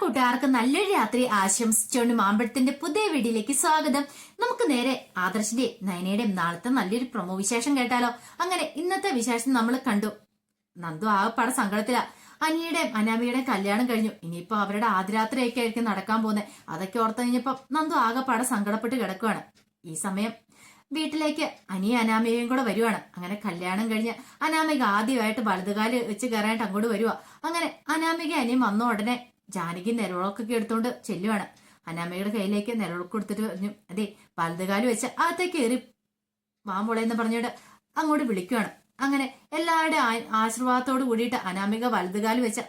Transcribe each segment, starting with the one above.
കൂട്ടുകാർക്ക് നല്ലൊരു രാത്രി ആശംസിച്ചുകൊണ്ട് മാമ്പഴത്തിന്റെ പുതിയ വീഡിയോയിലേക്ക് സ്വാഗതം. നമുക്ക് നേരെ ആദർശിന്റെ നയനയുടെയും നാളത്തെ നല്ലൊരു പ്രൊമോ വിശേഷം കേട്ടാലോ? അങ്ങനെ ഇന്നത്തെ വിശേഷം നമ്മൾ കണ്ടു. നന്ദു ആകപ്പാടെ സങ്കടത്തില. അനിയുടെയും അനാമിയുടെയും കല്യാണം കഴിഞ്ഞു. ഇനിയിപ്പോ അവരുടെ ആദ്യരാത്രിയൊക്കെ ആയിരിക്കും നടക്കാൻ പോകുന്നത് അതൊക്കെ ഓർത്ത് കഴിഞ്ഞപ്പോ നന്ദു ആകപ്പാടെ സങ്കടപ്പെട്ട് കിടക്കുവാണ്. ഈ സമയം വീട്ടിലേക്ക് അനിയ അനാമികയും കൂടെ വരുവാണ്. അങ്ങനെ കല്യാണം കഴിഞ്ഞ് അനാമിക ആദ്യമായിട്ട് വലതുകാൽ വെച്ച് കയറാനായിട്ട് അങ്ങോട്ട് വരുവാ. അങ്ങനെ അനാമിക അനിയും വന്ന ഉടനെ ജാനകി നിലവിളക്കൊക്കെ എടുത്തോണ്ട് ചെല്ലുവാണ്. അനാമയുടെ കയ്യിലേക്ക് നിലവിളക്ക് കൊടുത്തിട്ട് പറഞ്ഞു അതെ വലതുകാൽ വെച്ച് അകത്തേക്ക് കയറി മാമ്പോളെ എന്ന് പറഞ്ഞിട്ട് അങ്ങോട്ട് വിളിക്കുവാണ്. അങ്ങനെ എല്ലാവരുടെ ആശീർവാദത്തോട് കൂടിയിട്ട് അനാമിക വലതുകാൽ വെച്ച്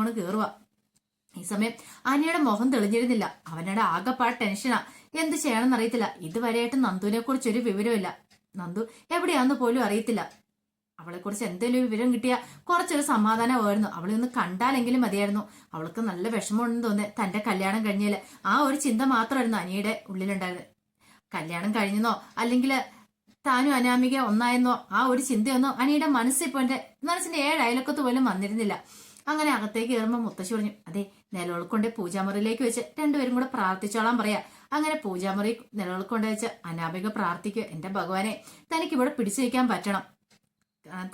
ഓണ് കയറുക ഈ സമയം അനിയുടെ മുഖം തെളിഞ്ഞിരുന്നില്ല. അവനോട് ആകെപ്പാട് ടെൻഷനാ. എന്ത് ചെയ്യണമെന്ന് അറിയത്തില്ല ഇതുവരെയായിട്ട് നന്ദുവിനെ കുറിച്ചൊരു വിവരമില്ല നന്ദു എവിടെയാന്ന് പോലും അറിയത്തില്ല. അവളെ കുറിച്ച് എന്തെങ്കിലും വിവരം കിട്ടിയ കുറച്ചൊരു സമാധാനമായിരുന്നു. അവളെ ഒന്ന് കണ്ടാലെങ്കിലും മതിയായിരുന്നു. അവൾക്ക് നല്ല വിഷമമുണ്ടെന്ന് തോന്നി തന്റെ കല്യാണം കഴിഞ്ഞാൽ ആ ഒരു ചിന്ത മാത്രമായിരുന്നു അനിയുടെ ഉള്ളിലുണ്ടായത് കല്യാണം കഴിഞ്ഞെന്നോ അല്ലെങ്കിൽ താനും അനാമിക ഒന്നായെന്നോ ആ ഒരു ചിന്തയൊന്നോ അനിയുടെ മനസ്സിൽ എന്റെ മനസ്സിന്റെ ഏഴ് അയലക്കത്ത് പോലും വന്നിരുന്നില്ല. അങ്ങനെ അകത്തേക്ക് കയറുമ്പോൾ മുത്തശ്ശി പറഞ്ഞു അതെ നിലവിളക്കൊണ്ട് പൂജാമുറിയിലേക്ക് വെച്ച് രണ്ടുപേരും കൂടെ പ്രാർത്ഥിച്ചോളാൻ പറയാ. അങ്ങനെ പൂജാമുറി നിലവിളക്കൊണ്ട് വെച്ച് അനാമിക പ്രാർത്ഥിക്കുക എന്റെ ഭഗവാനെ തനിക്കിവിടെ പിടിച്ചു വയ്ക്കാൻ പറ്റണം.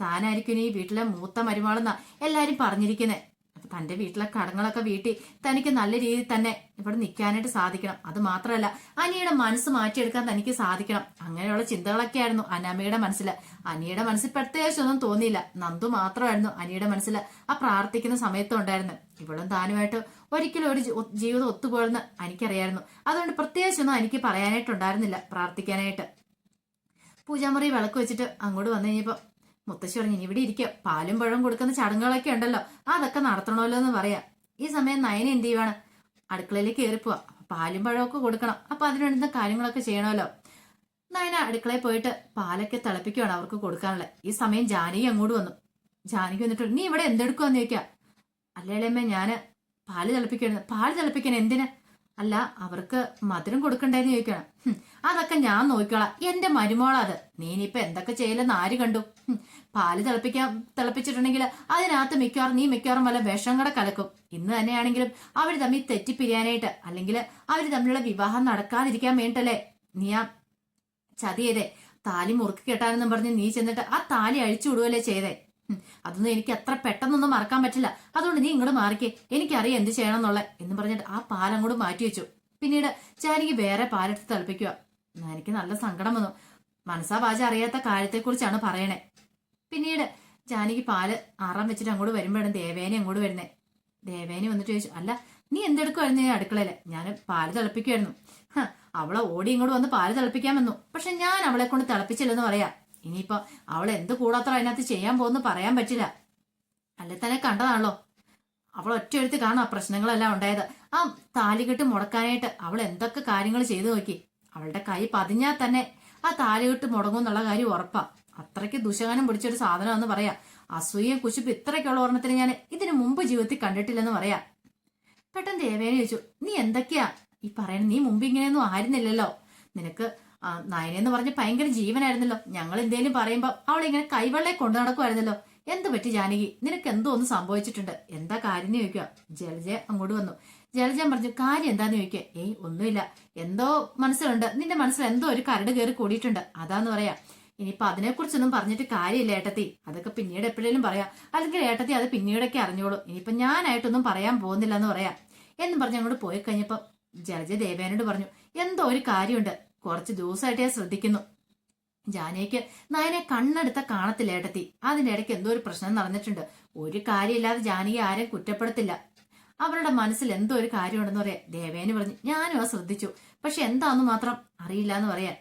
താനായിരിക്കും ഈ വീട്ടിലെ മൂത്ത മരുമാളെന്നാ എല്ലാരും പറഞ്ഞിരിക്കുന്നത് അപ്പൊ തന്റെ വീട്ടിലെ കടങ്ങളൊക്കെ വീട്ടി തനിക്ക് നല്ല രീതിയിൽ തന്നെ ഇവിടെ നിൽക്കാനായിട്ട് സാധിക്കണം. അത് മാത്രമല്ല അനിയുടെ മനസ്സ് മാറ്റിയെടുക്കാൻ തനിക്ക് സാധിക്കണം. അങ്ങനെയുള്ള ചിന്തകളൊക്കെ ആയിരുന്നു അനാമയുടെ മനസ്സിൽ അനിയുടെ മനസ്സിൽ പ്രത്യേകിച്ച് ഒന്നും തോന്നിയില്ല. നന്ദു മാത്രമായിരുന്നു അനിയുടെ മനസ്സിൽ ആ പ്രാർത്ഥിക്കുന്ന സമയത്തുണ്ടായിരുന്നു ഇവളും താനുമായിട്ട് ഒരിക്കലും ഒരു ജീവിതം ഒത്തുപോയെന്ന് എനിക്കറിയായിരുന്നു. അതുകൊണ്ട് പ്രത്യേകിച്ചൊന്നും എനിക്ക് പറയാനായിട്ടുണ്ടായിരുന്നില്ല പ്രാർത്ഥിക്കാനായിട്ട്. പൂജാമുറി വിളക്ക് വെച്ചിട്ട് അങ്ങോട്ട് വന്നു കഴിഞ്ഞപ്പോ മുത്തശ്ശി പറഞ്ഞു "ഇനി ഇവിടെ ഇരിക്കുക പാലും പഴവും കൊടുക്കുന്ന ചടങ്ങുകളൊക്കെ ഉണ്ടല്ലോ. അതൊക്കെ നടത്തണമല്ലോ എന്ന് പറയാം. ഈ സമയം നയന എന്ത് ചെയ്യുവാണ്? അടുക്കളയിലേക്ക് കയറിപ്പോവാ പാലും പഴമൊക്കെ കൊടുക്കണം. അപ്പൊ അതിനുവേണ്ടുന്ന കാര്യങ്ങളൊക്കെ ചെയ്യണമല്ലോ. നയന അടുക്കളയിൽ പോയിട്ട് പാലൊക്കെ തിളപ്പിക്കുവാണ് അവർക്ക് കൊടുക്കാനുള്ളത്. ഈ സമയം ജാനകി അങ്ങോട്ട് വന്നു. ജാനകി വന്നിട്ട് നീ ഇവിടെ എന്തെടുക്കുവാന്ന് ചോദിക്കാം. അല്ലേലമ്മ ഞാൻ പാൽ തിളപ്പിക്കണം. പാൽ തിളപ്പിക്കാൻ എന്തിന്? അല്ല അവർക്ക് മധുരം കൊടുക്കണ്ടേന്ന് ചോദിക്കണം. "ഹും, അതൊക്കെ ഞാൻ നോക്കിക്കോളാം. എന്റെ മരുമോളാ അത്. നീ ഇനിയിപ്പൊ എന്തൊക്കെ ചെയ്യലെന്ന് ആര് കണ്ടു? പാൽ തിളപ്പിക്കാൻ തിളപ്പിച്ചിട്ടുണ്ടെങ്കിൽ അതിനകത്ത് മിക്കവാറും നീ മിക്കവാറും വല്ല വിഷം കൂടെ കലക്കും. ഇന്ന് തന്നെയാണെങ്കിലും അവർ തമ്മിൽ തെറ്റിപ്പിരിയാനായിട്ട് അല്ലെങ്കിൽ അവർ തമ്മിലുള്ള വിവാഹം നടക്കാതിരിക്കാൻ വേണ്ടിട്ടല്ലേ നീ ആ ചതിയതേ താലി മുറുക്കി കെട്ടാനെന്നും പറഞ്ഞ് നീ ചെന്നിട്ട് ആ താലി അഴിച്ചു വിടുകയല്ലേ ചെയ്തേ? അതൊന്നും എനിക്ക് അത്ര പെട്ടെന്നൊന്നും മറക്കാൻ പറ്റില്ല. അതുകൊണ്ട് നീ ഇങ്ങോട്ട് മാറിക്കേ. എനിക്കറിയാം എന്ത് ചെയ്യണം എന്നുള്ള എന്ന് പറഞ്ഞിട്ട് ആ പാലം കൂടെ മാറ്റി വെച്ചു. പിന്നീട് ചാനിക്ക് വേറെ പാലെടുത്ത് തിളപ്പിക്കുക. എനിക്ക് നല്ല സങ്കടം വന്നു. മനസ്സാ വാച അറിയാത്ത കാര്യത്തെക്കുറിച്ചാണ് പറയണേ. പിന്നീട് ജാനകി പാൽ ആറാൻ വെച്ചിട്ട് അങ്ങോട്ട് വരുമ്പോഴാണ് ദേവേനെ അങ്ങോട്ട് വരുന്നേ. ദേവേനെ വന്നിട്ട് ചോദിച്ചു അല്ല നീ എന്തെടുക്കുമായിരുന്നു ഞാൻ അടുക്കളയിലെ? ഞാൻ പാൽ തിളപ്പിക്കുമായിരുന്നു അവളെ ഓടി ഇങ്ങോട്ട് വന്ന് പാൽ തിളപ്പിക്കാൻ വന്നു. പക്ഷെ ഞാൻ അവളെ കൊണ്ട് തിളപ്പിച്ചില്ലെന്ന് പറയാം. ഇനിയിപ്പോ അവൾ എന്ത് കൂടാത്ര അതിനകത്ത് ചെയ്യാൻ പോകുന്നു പറയാൻ പറ്റില്ല. അല്ലെ തന്നെ കണ്ടതാണല്ലോ. അവൾ ഒറ്റയെടുത്ത് കാണാം ആ പ്രശ്നങ്ങളെല്ലാം ഉണ്ടായത്. ആ താലികെട്ട് മുടക്കാനായിട്ട് അവൾ എന്തൊക്കെ കാര്യങ്ങൾ ചെയ്തു നോക്കി. അവളുടെ കൈ പതിഞ്ഞാൽ തന്നെ ആ താലികെട്ട് മുടങ്ങും എന്നുള്ള കാര്യം ഉറപ്പാ. അത്രയ്ക്ക് ദുശകനം പിടിച്ചൊരു സാധനം എന്ന് പറയാ. അസൂയയും കുശിപ്പ് ഇത്രയ്ക്കുള്ള ഓർമ്മത്തിന് ഞാൻ ഇതിനു മുമ്പ് ജീവിതത്തിൽ കണ്ടിട്ടില്ലെന്ന് പറയാ. പെട്ടെന്ന് ദേവേനെ ചോദിച്ചു നീ എന്തൊക്കെയാ? ഈ പറയണ നീ മുമ്പ് ഇങ്ങനെയൊന്നും ആയിരുന്നില്ലല്ലോ. നിനക്ക് നയനെന്ന് പറഞ്ഞ് ഭയങ്കര ജീവനായിരുന്നല്ലോ. ഞങ്ങൾ എന്തേലും പറയുമ്പോ അവളിങ്ങനെ കൈവെള്ളെ കൊണ്ടു നടക്കുമായിരുന്നല്ലോ എന്ത് പറ്റി ജാനകി? നിനക്ക് എന്തോ ഒന്ന് സംഭവിച്ചിട്ടുണ്ട്. എന്താ കാര്യം എന്ന് ചോദിക്കുക ജലജ അങ്ങോട്ട് വന്നു. ജലജ പറഞ്ഞു കാര്യം എന്താന്ന് ചോദിക്കുക ഏയ് ഒന്നുമില്ല. എന്തോ മനസ്സിലുണ്ട്. നിന്റെ മനസ്സിൽ എന്തോ ഒരു കരട് കയറി കൂടിയിട്ടുണ്ട്. അതാന്ന് പറയാ. ഇനിയിപ്പൊ അതിനെക്കുറിച്ചൊന്നും പറഞ്ഞിട്ട് കാര്യമില്ല ഏട്ടത്തി. അതൊക്കെ പിന്നീട് എപ്പോഴേലും പറയാം. അല്ലെങ്കിൽ ഏട്ടത്തി അത് പിന്നീടൊക്കെ അറിഞ്ഞോളൂ. ഇനിയിപ്പൊ ഞാനായിട്ടൊന്നും പറയാൻ പോകുന്നില്ല എന്ന് പറയാം. എന്നും പറഞ്ഞ് അങ്ങോട്ട് പോയി കഴിഞ്ഞപ്പോ ജലജ ദേവേനോട് പറഞ്ഞു എന്തോ ഒരു കാര്യമുണ്ട്. കുറച്ച് ദിവസമായിട്ട് ഞാൻ ശ്രദ്ധിക്കുന്നു. ജാനയ്ക്ക് നയനെ കണ്ണെടുത്ത കാണത്തില്ല ഏട്ടത്തി. അതിന്റെ ഇടയ്ക്ക് എന്തോ ഒരു പ്രശ്നം നടന്നിട്ടുണ്ട്. ഒരു കാര്യമില്ലാതെ ജാനകി ആരെയും കുറ്റപ്പെടുത്തില്ല. അവരുടെ മനസ്സിൽ എന്തോ ഒരു കാര്യമുണ്ടെന്ന് പറയാം ദേവേന് പറഞ്ഞു. ഞാനും അത് ശ്രദ്ധിച്ചു. പക്ഷെ എന്താന്ന് മാത്രം അറിയില്ല എന്ന് പറയാൻ.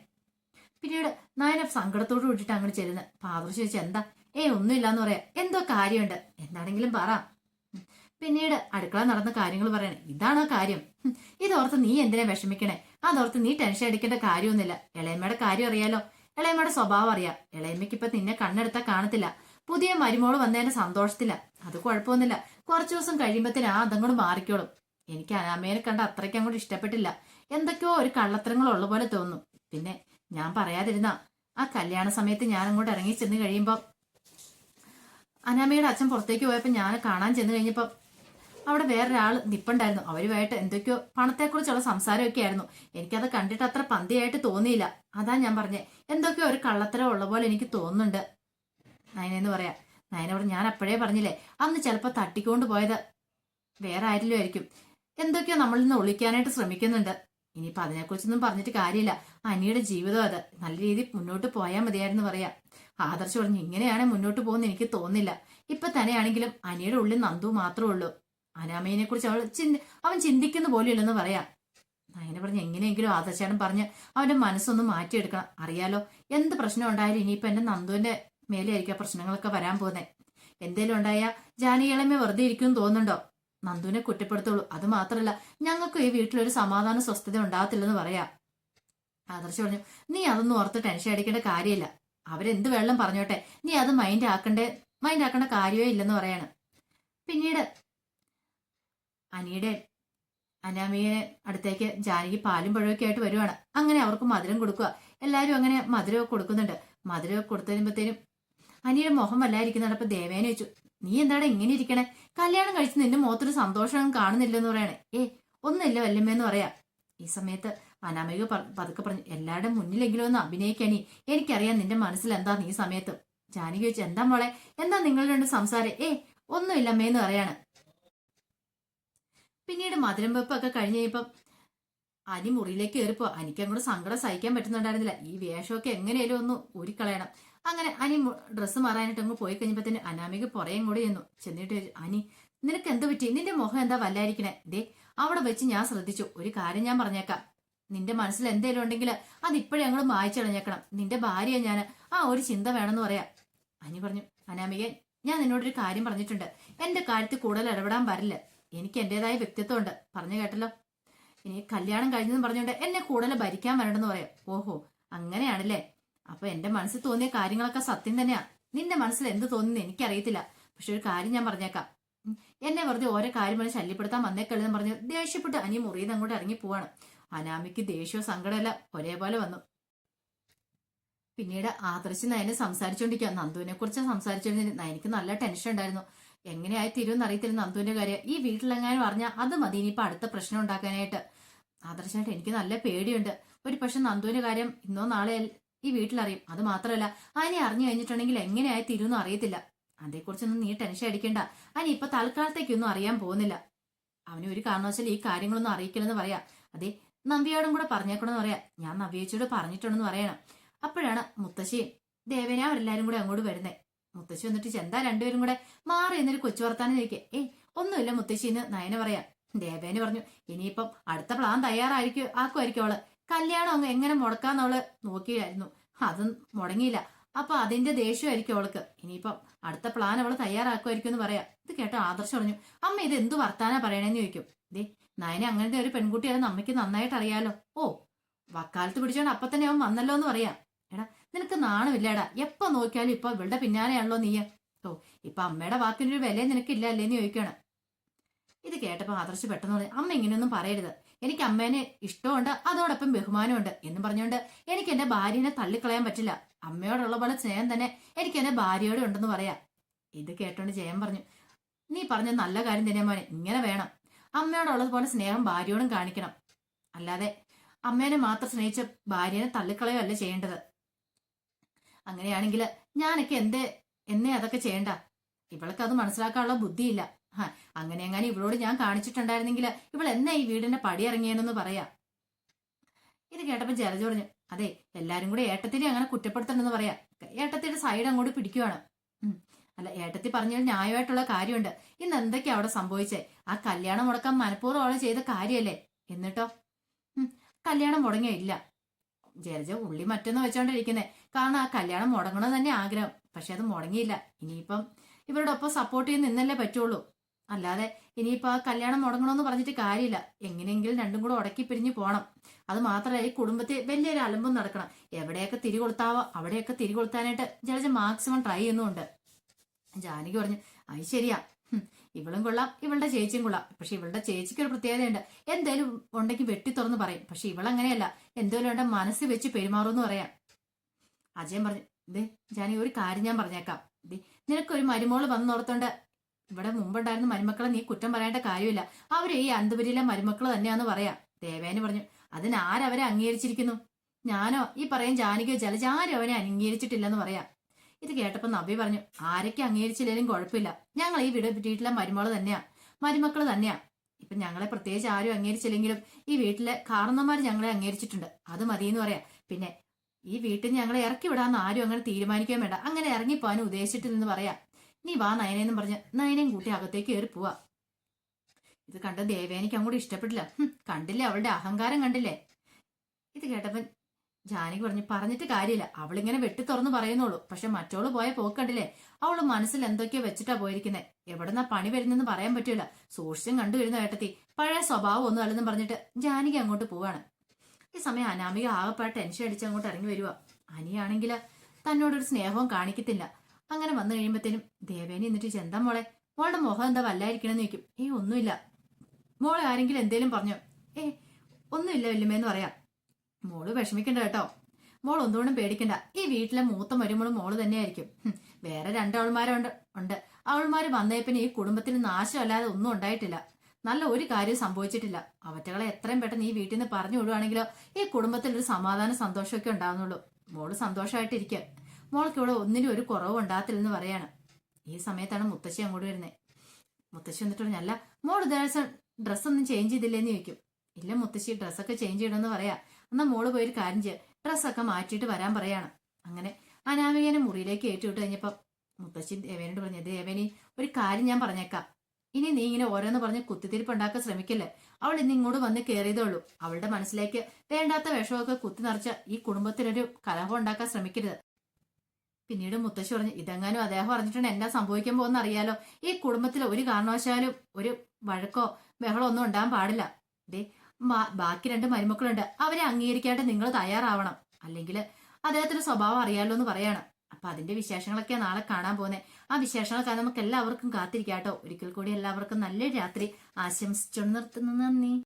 പിന്നീട് നയന സങ്കടത്തോട് കൂട്ടിട്ട് അങ്ങോട്ട് ചെല്ലുന്നത് പാദർശി ചോദിച്ചു എന്താ? ഏ ഒന്നുമില്ല എന്ന് പറയാം എന്തോ കാര്യമുണ്ട്. എന്താണെങ്കിലും പറ. പിന്നീട് അടുക്കള നടന്ന കാര്യങ്ങൾ പറയണേ. ഇതാണ് ആ കാര്യം. ഇതോർത്ത് നീ എന്തിനാ വിഷമിക്കണേ? അതോർത്ത് നീ ടെൻഷൻ അടിക്കേണ്ട കാര്യമൊന്നുമില്ല. ഇളയമ്മയുടെ കാര്യം അറിയാലോ. ഇളയമ്മയുടെ സ്വഭാവം അറിയാം. ഇളയമ്മയ്ക്ക് ഇപ്പൊ നിന്നെ കണ്ണെടുത്താൽ കാണത്തില്ല. പുതിയ മരുമോൾ വന്നതിന്റെ സന്തോഷത്തില്ല അത് കുഴപ്പമൊന്നുമില്ല. കുറച്ചു ദിവസം കഴിയുമ്പത്തിന് ആ അതങ്ങോട്ട് മാറിക്കോളും. എനിക്ക് അനാമേനെ കണ്ട അത്രയ്ക്ക് അങ്ങോട്ട് ഇഷ്ടപ്പെട്ടില്ല. എന്തൊക്കെയോ ഒരു കള്ളത്തരങ്ങൾ ഉള്ള പോലെ തോന്നും. പിന്നെ ഞാൻ പറയാതിരുന്ന ആ കല്യാണ സമയത്ത് ഞാൻ അങ്ങോട്ട് ഇറങ്ങി ചെന്ന് കഴിയുമ്പോൾ അനാമയുടെ അച്ഛൻ പുറത്തേക്ക് പോയപ്പോൾ ഞാൻ കാണാൻ ചെന്ന് കഴിഞ്ഞപ്പോ അവിടെ വേറൊരാൾ നിപ്പുണ്ടായിരുന്നു. അവരുമായിട്ട് എന്തൊക്കെയോ പണത്തെക്കുറിച്ചുള്ള സംസാരമൊക്കെ ആയിരുന്നു എനിക്കത് കണ്ടിട്ട് അത്ര പന്തിയായിട്ട് തോന്നിയില്ല. അതാ ഞാൻ പറഞ്ഞത് എന്തൊക്കെയോ ഒരു കള്ളത്തരം ഉള്ള പോലെ എനിക്ക് തോന്നുന്നുണ്ട്. നയനെന്ന് പറയാം. നയന പറഞ്ഞു ഞാൻ അപ്പോഴേ പറഞ്ഞില്ലേ അന്ന് ചിലപ്പോൾ തട്ടിക്കൊണ്ട് പോയത് വേറെ ആരിലും ആയിരിക്കും. എന്തൊക്കെയോ നമ്മളിൽ നിന്ന് ഒളിക്കാനായിട്ട് ശ്രമിക്കുന്നുണ്ട്. ഇനിയിപ്പോൾ അതിനെക്കുറിച്ചൊന്നും പറഞ്ഞിട്ട് കാര്യമില്ല. അനിയുടെ ജീവിതം അത്. നല്ല രീതിയിൽ മുന്നോട്ട് പോയാൽ മതിയായിരുന്നു പറയാം. ആദർശ് പറഞ്ഞു ഇങ്ങനെയാണ് മുന്നോട്ട് പോകുന്ന എനിക്ക് തോന്നില്ല. ഇപ്പൊ തന്നെയാണെങ്കിലും അനിയുടെ ഉള്ളിൽ നന്ദു മാത്രമേ ഉള്ളൂ. അനാമയെ കുറിച്ച് അവൾ ചിന്തി അവൻ ചിന്തിക്കുന്ന പോലും ഇല്ലെന്ന് പറയാം. നയന പറഞ്ഞ് എങ്ങനെയെങ്കിലും ആദർശാനം പറഞ്ഞ് അവന്റെ മനസ്സൊന്ന് മാറ്റിയെടുക്കണം. അറിയാലോ എന്ത് പ്രശ്നം ഉണ്ടായാലും ഇനിയിപ്പോ എന്റെ നന്ദുവിന്റെ മേലെയായിരിക്കും പ്രശ്നങ്ങളൊക്കെ വരാൻ പോകുന്നത് എന്തേലും ഉണ്ടായാൽ ജാനകിളമേ വെറുതെ ഇരിക്കും തോന്നുന്നുണ്ടോ? നന്ദുവിനെ കുറ്റപ്പെടുത്തുള്ളൂ. അത് മാത്രമല്ല ഞങ്ങൾക്കും ഈ വീട്ടിലൊരു സമാധാന സ്വസ്ഥത ഉണ്ടാകത്തില്ലെന്ന് പറയാം. ആദർശ് പറഞ്ഞു നീ അതൊന്നും ഓർത്ത് ടെൻഷൻ അടിക്കേണ്ട കാര്യമില്ല. അവരെന്ത് വെള്ളം പറഞ്ഞോട്ടെ? നീ അത് മൈൻഡ് ആക്കണ്ടേ? മൈൻഡ് ആക്കേണ്ട കാര്യമേ ഇല്ലെന്ന് പറയാണ്. പിന്നീട് അനിയുടെ അനാമിയെ അടുത്തേക്ക് ജാനകി പാലും പഴമൊക്കെ ആയിട്ട് വരുവാണ്. അങ്ങനെ അവർക്ക് മധുരം കൊടുക്കുക. എല്ലാവരും അങ്ങനെ മധുരമൊക്കെ കൊടുക്കുന്നുണ്ട്. മധുരമൊക്കെ കൊടുത്തു കഴിയുമ്പോഴത്തേനും അനിയുടെ മുഖം വല്ലായിരിക്കുന്നുണ്ട് അപ്പൊ ദേവേനെ വെച്ചു നീ എന്താടാ ഇങ്ങനെ ഇരിക്കണേ? കല്യാണം കഴിച്ച് നിന്റെ മുഖത്തൊരു സന്തോഷം കാണുന്നില്ലെന്ന് പറയണേ. ഏ ഒന്നുമില്ല വല്ലമ്മയെന്ന് പറയാ. ഈ സമയത്ത് അനാമിക പതുക്കെ പറഞ്ഞു എല്ലാവരുടെ മുന്നിലെങ്കിലും ഒന്ന് അഭിനയിക്കണി എനിക്കറിയാം നിന്റെ മനസ്സിൽ എന്താ നീ സമയത്ത്. ജാനകി ചോദിച്ചു എന്താ മോളെ? എന്താ നിങ്ങൾ രണ്ട് സംസാരം? ഏ ഒന്നുമില്ല അമ്മേന്ന് പറയാണ്. പിന്നീട് മധുരം വെപ്പൊക്കെ കഴിഞ്ഞ് കഴിഞ്ഞപ്പം അനി മുറിയിലേക്ക് കയറിപ്പോ. അനിക്ക് അങ്ങോട്ട് സങ്കടം സഹിക്കാൻ പറ്റുന്നുണ്ടായിരുന്നില്ല. ഈ വേഷമൊക്കെ എങ്ങനെയാലും ഒന്ന് ഊരിക്കളയണം. അങ്ങനെ അനി ഡ്രസ്സ് മാറാനായിട്ട് അങ്ങ് പോയി കഴിഞ്ഞപ്പോ അനാമിക പുറയും കൂടി ചെന്നു. ചെന്നിട്ട് അനി നിനക്ക് എന്ത് പറ്റി? നിന്റെ മുഖം എന്താ വല്ലായിരിക്കണേ? ദേ അവിടെ വെച്ച് ഞാൻ ശ്രദ്ധിച്ചു. ഒരു കാര്യം ഞാൻ പറഞ്ഞേക്കാം. നിന്റെ മനസ്സിൽ എന്തേലും ഉണ്ടെങ്കിൽ അത് ഇപ്പോഴേ ഞങ്ങൾ മായച്ചു കളഞ്ഞേക്കണം നിന്റെ ഭാര്യ ഞാൻ ആ ഒരു ചിന്ത വേണമെന്ന് പറയാം. അനി പറഞ്ഞു അനാമിക ഞാൻ നിന്നോടൊരു കാര്യം പറഞ്ഞിട്ടുണ്ട്. എന്റെ കാര്യത്തിൽ കൂടുതൽ ഇടപെടാൻ വരില്ല. എനിക്ക് എന്റേതായ വ്യക്തിത്വം ഉണ്ട് പറഞ്ഞു കേട്ടല്ലോ. ഇനി കല്യാണം കഴിഞ്ഞെന്ന് പറഞ്ഞുകൊണ്ട് എന്നെ കൂടുതൽ ഭരിക്കാൻ വരണ്ടെന്ന് പറയാം. ഓഹോ അങ്ങനെയാണല്ലേ? അപ്പൊ എന്റെ മനസ്സിൽ തോന്നിയ കാര്യങ്ങളൊക്കെ സത്യം തന്നെയാ. നിന്റെ മനസ്സിൽ എന്ത് തോന്നുന്നു എനിക്കറിയത്തില്ല. പക്ഷെ ഒരു കാര്യം ഞാൻ പറഞ്ഞേക്കാം. എന്നെ വെറുതെ ഓരോ കാര്യം പറഞ്ഞ് ശല്യപ്പെടുത്താൻ വന്നേക്കല്ലെന്ന് പറഞ്ഞ് ദേഷ്യപ്പെട്ട് അനി മുറിയിൽ അങ്ങോട്ട് ഇറങ്ങി പോവാണ്. അനാമിക്ക് ദേഷ്യവും സങ്കടമല്ല. ഒരേപോലെ വന്നു. പിന്നീട് ആദർശ് നയനെ സംസാരിച്ചുകൊണ്ടിരിക്കുക നന്ദുവിനെ കുറിച്ച് സംസാരിച്ചുകൊണ്ടിരുന്ന നയനിക്ക് നല്ല ടെൻഷൻ ഉണ്ടായിരുന്നു. എങ്ങനെയായി തീരുമെന്ന് അറിയത്തില്ല നന്ദുവിന്റെ കാര്യം. ഈ വീട്ടിലെങ്ങാനും പറഞ്ഞാൽ അത് മതി. ഇനിയിപ്പൊ അടുത്ത പ്രശ്നം ഉണ്ടാക്കാനായിട്ട്. ആദർശമായിട്ട് എനിക്ക് നല്ല പേടിയുണ്ട്. ഒരു പക്ഷെ നന്ദുവിന്റെ കാര്യം ഇന്നോ നാളെ ഈ വീട്ടിലറിയും. അത് മാത്രമല്ല അതിനെ അറിഞ്ഞു കഴിഞ്ഞിട്ടുണ്ടെങ്കിൽ എങ്ങനെയായി തീരുമെന്ന് അറിയത്തില്ല. അതേക്കുറിച്ചൊന്നും നീ ടെൻഷൻ അടിക്കണ്ട. അതിന് ഇപ്പൊ തൽക്കാലത്തേക്കൊന്നും അറിയാൻ പോകുന്നില്ല. അവന് ഒരു കാരണവശാലും ഈ കാര്യങ്ങളൊന്നും അറിയിക്കില്ലെന്ന് പറയാ. അതെ നമ്പിയോടും കൂടെ പറഞ്ഞേക്കണമെന്ന് പറയാ. ഞാൻ നവ്യേച്ചിയോട് പറഞ്ഞിട്ടുണ്ടെന്ന് പറയണം. അപ്പോഴാണ് മുത്തശ്ശിയും ദേവനെ അവരെല്ലാരും കൂടെ അങ്ങോട്ട് വരുന്നേ. മുത്തശ്ശി വന്നിട്ട് ചെന്താ രണ്ടുപേരും കൂടെ മാറി എന്നൊരു കൊച്ചു വർത്താനം ചോദിക്കുക ഏ ഒന്നുമില്ല മുത്തശ്ശി എന്ന് നയന പറയാ. ദേവേന് പറഞ്ഞു ഇനിയിപ്പം അടുത്ത പ്ലാൻ തയ്യാറായിരിക്കും ആക്കുമായിരിക്കും അവൾ. കല്യാണം അങ്ങ് എങ്ങനെ മുടക്കാന്ന് അവൾ നോക്കിയായിരുന്നു. അതും മുടങ്ങിയില്ല. അപ്പൊ അതിന്റെ ദേഷ്യമായിരിക്കും അവൾക്ക്. ഇനിയിപ്പം അടുത്ത പ്ലാൻ അവൾ തയ്യാറാക്കുമായിരിക്കും എന്ന് പറയാം. ഇത് കേട്ടോ ആദർശം പറഞ്ഞു അമ്മ ഇത് എന്ത് വർത്താനാ പറയണേന്ന് ചോദിക്കും. ദേ നയന അങ്ങനത്തെ ഒരു പെൺകുട്ടിയാണെന്ന് അമ്മയ്ക്ക് നന്നായിട്ട് അറിയാലോ. ഓ വക്കാലത്ത് പിടിച്ചോണ്ട് അപ്പൊ തന്നെ അവൻ വന്നല്ലോ എന്ന് പറയാം. എടാ നിനക്ക് നാണമില്ലേടാ? എപ്പോ നോക്കിയാലും ഇപ്പൊ ഇവളുടെ പിന്നാലെയാണല്ലോ നീ ഓ ഇപ്പൊ അമ്മയുടെ വാക്കിനൊരു വില നിനക്കില്ല അല്ലേന്ന് ചോദിക്കാണ് ഇത് കേട്ടപ്പോ ആദർശ് പെട്ടെന്ന് പറഞ്ഞു അമ്മ ഇങ്ങനെയൊന്നും പറയരുത്. എനിക്ക് അമ്മേനെ ഇഷ്ടമുണ്ട് അതോടൊപ്പം ബഹുമാനമുണ്ട് എന്ന് പറഞ്ഞുകൊണ്ട് എനിക്ക് എന്റെ ഭാര്യനെ തള്ളിക്കളയാൻ പറ്റില്ല. അമ്മയോടുള്ള പോലെ സ്നേഹം തന്നെ എനിക്ക് എന്റെ ഭാര്യയോട് ഉണ്ടെന്ന് പറയാ. ഇത് കേട്ടോണ്ട് ജയൻ പറഞ്ഞു നീ പറഞ്ഞ നല്ല കാര്യം തന്നെ മോനെ ഇങ്ങനെ വേണം. അമ്മയോടുള്ളത് പോലെ സ്നേഹം ഭാര്യയോടും കാണിക്കണം. അല്ലാതെ അമ്മേനെ മാത്രം സ്നേഹിച്ച ഭാര്യനെ തള്ളിക്കളയല്ല ചെയ്യേണ്ടത്. അങ്ങനെയാണെങ്കിൽ ഞാനൊക്കെ എന്തേ എന്നെ അതൊക്കെ ചെയ്യണ്ട. ഇവൾക്ക് അത് മനസ്സിലാക്കാനുള്ള ബുദ്ധിയില്ല. അങ്ങനെ എങ്ങനെ ഇവളോട് ഞാൻ കാണിച്ചിട്ടുണ്ടായിരുന്നെങ്കിൽ ഇവൾ എന്നാ ഈ വീടിന്റെ പടി ഇറങ്ങിയെന്ന് പറയാ. ഇത് കേട്ടപ്പോ ജലജ പറഞ്ഞു അതെ എല്ലാരും കൂടെ ഏട്ടത്തിനെ അങ്ങനെ കുറ്റപ്പെടുത്തണ്ടെന്ന് പറയാ. ഏട്ടത്തിയുടെ സൈഡ് അങ്ങോട്ട് പിടിക്കുവാണ്. അല്ല ഏട്ടത്തി പറഞ്ഞാൽ ന്യായമായിട്ടുള്ള കാര്യമുണ്ട്. ഇന്ന് എന്തൊക്കെയാ അവിടെ സംഭവിച്ചേ? ആ കല്യാണം മുടക്കാൻ മനഃപൂർവം അവളെ ചെയ്ത കാര്യമല്ലേ എന്നിട്ടോ? കല്യാണം മുടങ്ങിയ ഇല്ല. ജലജ ഉള്ളി മറ്റൊന്ന് വെച്ചോണ്ടിരിക്കുന്നേ. കാരണം ആ കല്യാണം മുടങ്ങണം തന്നെ ആഗ്രഹം. പക്ഷെ അത് മുടങ്ങിയില്ല. ഇനിയിപ്പം ഇവരുടെ ഒപ്പം സപ്പോർട്ട് ചെയ്ത് നിന്നല്ലേ പറ്റുള്ളൂ. അല്ലാതെ ഇനിയിപ്പോ ആ കല്യാണം മുടങ്ങണമെന്ന് പറഞ്ഞിട്ട് കാര്യമില്ല. എങ്ങനെയെങ്കിലും രണ്ടും കൂടെ ഉടക്കി പിരിഞ്ഞു പോകണം അത് മാത്രമല്ല ഈ കുടുംബത്തിൽ വലിയൊരു അലമ്പും നടക്കണം. എവിടെയൊക്കെ തിരി കൊടുത്താവോ അവിടെയൊക്കെ തിരി കൊടുത്താനായിട്ട് ജലജ മാക്സിമം ട്രൈ ചെയ്യുന്നുണ്ട്. ജാനകി പറഞ്ഞു അത് ശരിയാ. ഇവളും കൊള്ളാം ഇവളുടെ ചേച്ചിയും കൊള്ളാം. പക്ഷെ ഇവളുടെ ചേച്ചിക്ക് ഒരു പ്രത്യേകതയുണ്ട്. എന്തേലും ഉണ്ടെങ്കിൽ വെട്ടി തുറന്ന് പറയും. പക്ഷെ ഇവളങ്ങനെയല്ല. എന്തേലും ഉണ്ട് മനസ്സ് വെച്ച് പെരുമാറുമെന്ന് പറയാം. അജയൻ പറഞ്ഞു ദേ ജാനകി ഒരു കാര്യം ഞാൻ പറഞ്ഞേക്കാം. ദേ നിനക്കൊരു മരുമോൾ വന്നോർത്തോണ്ട്. ഇവിടെ മുമ്പുണ്ടായിരുന്ന മരുമക്കളെ നീ കുറ്റം പറയേണ്ട കാര്യമില്ല. അവർ ഈ അന്തപുരിയിലെ മരുമക്കൾ തന്നെയാന്ന് പറയാം. ദേവേന് പറഞ്ഞു അതിനാരവരെ അംഗീകരിച്ചിരിക്കുന്നു? ഞാനോ ഈ പറയും ജാനകിയോ ആരും അവനെ അംഗീകരിച്ചിട്ടില്ലെന്ന് പറയാം. ഇത് കേട്ടപ്പോ നബി പറഞ്ഞു ആരൊക്കെ അംഗീകരിച്ചില്ലെങ്കിലും കുഴപ്പമില്ല. ഞങ്ങൾ ഈ വീട് വീട്ടിലെ മരുമകൾ തന്നെയാ. മരുമക്കൾ തന്നെയാ. ഇപ്പൊ ഞങ്ങളെ പ്രത്യേകിച്ച് ആരും അംഗീകരിച്ചില്ലെങ്കിലും ഈ വീട്ടിലെ കാരണന്മാർ ഞങ്ങളെ അംഗീകരിച്ചിട്ടുണ്ട്. അത് മതിയെന്ന് പറയാ. പിന്നെ ഈ വീട്ടിൽ ഞങ്ങളെ ഇറക്കി വിടാന്ന് ആരും അങ്ങനെ തീരുമാനിക്കാൻ വേണ്ട. അങ്ങനെ ഇറങ്ങിപ്പോവാൻ ഉദ്ദേശിച്ചിട്ടില്ലെന്ന് പറയാ. നീ വാ നയനെന്നും പറഞ്ഞ് നയനയും കൂട്ടി അകത്തേക്ക് കയറി പോവാ. ഇത് കണ്ട ദേവേനിക്ക് അങ്ങോട്ട് ഇഷ്ടപ്പെട്ടില്ല. കണ്ടില്ലേ അവളുടെ അഹങ്കാരം കണ്ടില്ലേ? ഇത് കേട്ടപ്പൻ ജാനകി പറഞ്ഞു പറഞ്ഞിട്ട് കാര്യമില്ല. അവളിങ്ങനെ വെട്ടി തുറന്ന് പറയുന്നുള്ളൂ പക്ഷെ മറ്റോൾ പോയ പോക്കണ്ടില്ലേ അവൾ മനസ്സിൽ എന്തൊക്കെയോ വെച്ചിട്ടാ പോയിരിക്കുന്നത് എവിടെന്നാ പണി വരുന്നെന്ന് പറയാൻ പറ്റൂല. സൂക്ഷിച്ചും കണ്ടുവരുന്ന ഏട്ടത്തി. പഴയ സ്വഭാവം ഒന്നും അല്ലെന്നും പറഞ്ഞിട്ട് ജാനകി അങ്ങോട്ട് പോവാണ്. ഈ സമയം അനാമിക ആകപ്പാട് ടെൻഷൻ അടിച്ച് അങ്ങോട്ട് ഇറങ്ങി വരുക അനിയാണെങ്കിൽ തന്നോടൊരു സ്നേഹവും കാണിക്കത്തില്ല. അങ്ങനെ വന്നു കഴിയുമ്പോഴത്തേനും ദേവേനി എന്നിട്ട് ചെന്താ മോളെ? മോളുടെ മുഖം എന്താ വല്ലായിരിക്കണമെന്ന് ചോദിക്കും. ഏയ് ഒന്നുമില്ല. മോളെ ആരെങ്കിലും എന്തേലും പറഞ്ഞോ ഏ ഒന്നുമില്ല വല്യമ്മേന്ന് പറയാം. മോൾ വിഷമിക്കണ്ട കേട്ടോ. മോൾ ഒന്നുകൊണ്ടും പേടിക്കണ്ട. ഈ വീട്ടിലെ മൂത്ത മരുമോളും മോൾ തന്നെയായിരിക്കും. വേറെ രണ്ടവൾമാരുണ്ട് ഉണ്ട്. അവൾമാർ വന്നേ പിന്നെ ഈ കുടുംബത്തിന് നാശമല്ലാതെ ഒന്നും ഉണ്ടായിട്ടില്ല. നല്ല ഒരു കാര്യവും സംഭവിച്ചിട്ടില്ല. അവറ്റകളെ എത്രയും പെട്ടെന്ന് ഈ വീട്ടിൽ നിന്ന് പറഞ്ഞു വിടുവാണെങ്കിലോ ഈ കുടുംബത്തിൽ ഒരു സമാധാന സന്തോഷമൊക്കെ ഉണ്ടാകുന്നുള്ളൂ മോൾ സന്തോഷമായിട്ടിരിക്കുക മോൾക്ക് ഇവിടെ ഒന്നിനും ഒരു കുറവും ഉണ്ടാകത്തില്ലെന്ന് പറയാണ്. ഈ സമയത്താണ് മുത്തശ്ശി അങ്ങോട്ട് വരുന്നത് മുത്തശ്ശി വന്നിട്ട് പറഞ്ഞല്ല മോൾ ദിവസം ഡ്രസ്സൊന്നും ചേഞ്ച് ചെയ്തില്ലേന്ന് ചോദിക്കും. ഇല്ല മുത്തശ്ശി ഡ്രസ്സൊക്കെ ചേഞ്ച് ചെയ്യണമെന്ന് പറയാ. എന്നാ മോൾ പോയി ഒരു കാര്യം ചെയ്യുക ഡ്രസ്സൊക്കെ മാറ്റിയിട്ട് വരാൻ പറയാണ്. അങ്ങനെ അനാമികനെ മുറിയിലേക്ക് ഏറ്റുവിട്ട് കഴിഞ്ഞപ്പം മുത്തശ്ശി ദേവേനോട് പറഞ്ഞു ദേവേനി ഒരു കാര്യം ഞാൻ പറഞ്ഞേക്കാം. ഇനി നീ ഇങ്ങനെ ഓരോന്ന് പറഞ്ഞ് കുത്തിത്തിരിപ്പ് ഉണ്ടാക്കാൻ ശ്രമിക്കല്ലേ? അവൾ ഇന്ന് ഇങ്ങോട്ട് വന്ന് കയറിയതേ ഉള്ളൂ. അവളുടെ മനസ്സിലേക്ക് വേണ്ടാത്ത വിഷമൊക്കെ കുത്തി നിറച്ച ഈ കുടുംബത്തിനൊരു കലഹം ഉണ്ടാക്കാൻ ശ്രമിക്കരുത്. പിന്നീട് മുത്തശ്ശി പറഞ്ഞു ഇതെങ്ങാനും അദ്ദേഹം പറഞ്ഞിട്ടുണ്ട് എന്താ സംഭവിക്കാൻ പോകുന്ന അറിയാലോ? ഈ കുടുംബത്തിൽ ഒരു കാരണവശാലും ഒരു വഴക്കോ ബഹളോ ഒന്നും ഉണ്ടാകാൻ പാടില്ല. ദേ ബാക്കി രണ്ട് മരുമക്കളുണ്ട്. അവരെ അംഗീകരിക്കാണ്ട് നിങ്ങൾ തയ്യാറാവണം. അല്ലെങ്കിൽ അദ്ദേഹത്തിന്റെ സ്വഭാവം അറിയാലോ എന്ന് പറയാണ്. അപ്പൊ അതിന്റെ വിശേഷങ്ങളൊക്കെ നാളെ കാണാൻ പോകുന്നത് ആ വിശേഷങ്ങളൊക്കെ നമുക്ക് എല്ലാവർക്കും കാത്തിരിക്കാട്ടോ ഒരിക്കൽ കൂടി എല്ലാവർക്കും നല്ലൊരു രാത്രി ആശംസിച്ചു നിർത്തുന്നു. നന്ദി.